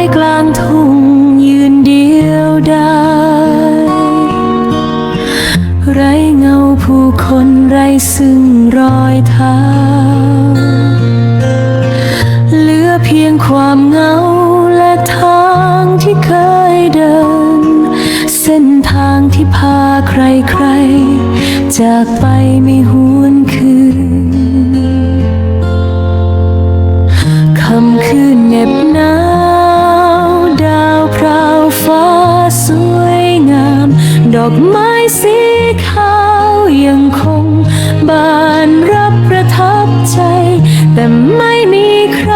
อยกลางทุ่งยืนเดียวดายไรเงาผู้คนไรซึ่งรอยเท้า เหลือเพียงความเงาและทางที่เคยเดิน เส้นทางที่พาใครๆ จากไปไม่หวนคืนคำคืนเน็บหนา อกไม้สีขาวยังคง บานรับประทับใจ แต่ไม่มีใคร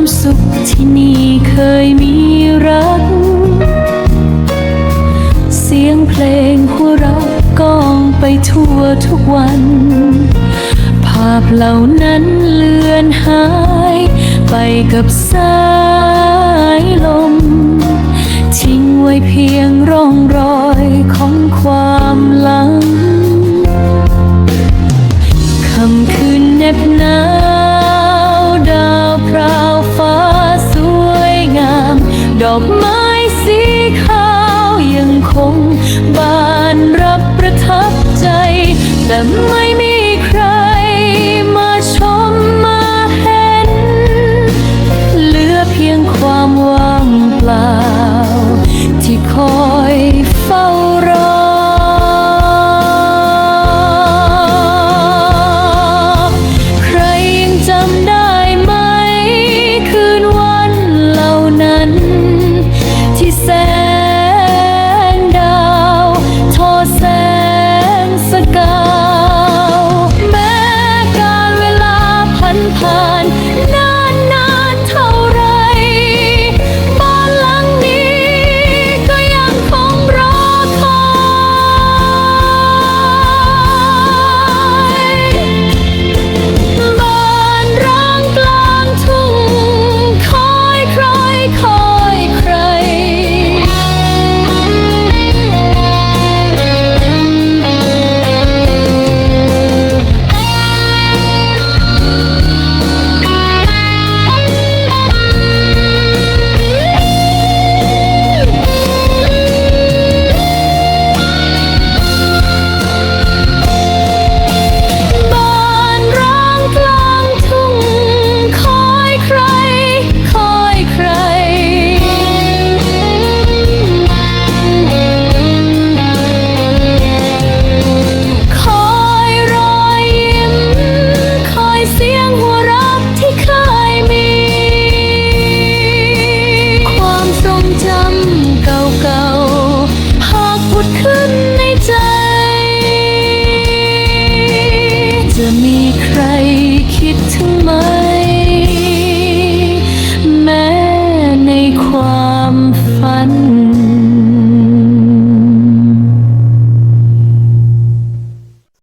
ความสุขที่นี่เคยมีรัก เสียงเพลงหัวเราะก้องไปทั่วทุกวัน ภาพเหล่านั้นเลือนหายไปกับสายลม ทิ้งไว้เพียงร่องรอยของความหลัง อกไม้สีขาวยังคงบานรับประทับใจ แต่ไม่มี ดขึ้นในใจ จะมีใครคิดถึงไหม แม้ในความฝัน